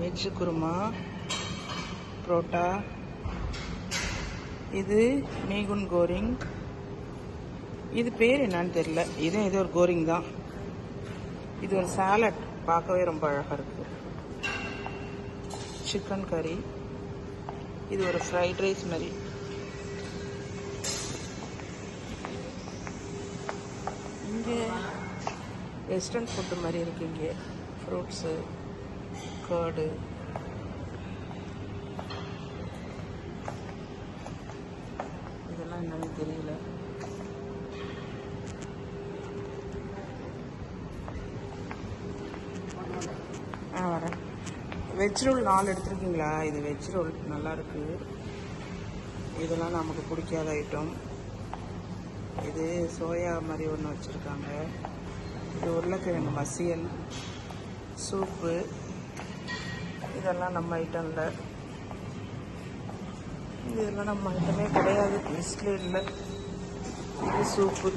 Veg kurma parotta. இது மீகுன் கோரிங். இது பேர் என்னன்னு தெரியல. இதுவும் இது ஒரு கோரிங் தான். இது ஒரு சாலட் பார்க்கவே ரொம்ப அழகாக இருக்கு. சிக்கன் கறி இது ஒரு ஃப்ரைட் ரைஸ் மாதிரி. இங்கே வெஸ்டர்ன் ஃபுட்டு மாதிரி இருக்கு இங்கே. ஃப்ரூட்ஸு கர்டு இதெல்லாம் என்னன்னு தெரியல. ஆ வரேன். வெஜ் ரோல் நாலு எடுத்துருக்கீங்களா? இது வெஜ் ரோல் நல்லா இதெல்லாம் நமக்கு பிடிக்காத ஐட்டம் இது சோயா மாதிரி ஒன்று வச்சுருக்காங்க. இது உருளைக்கிழங்கு மசியல். சூப்பு. இதெல்லாம் நம்ம ஐட்டம் இல்லை. இதெல்லாம் நம்ம ஐட்டமே கிடையாது. லிஸ்ட்ல இல்லை. இது சூப்பு.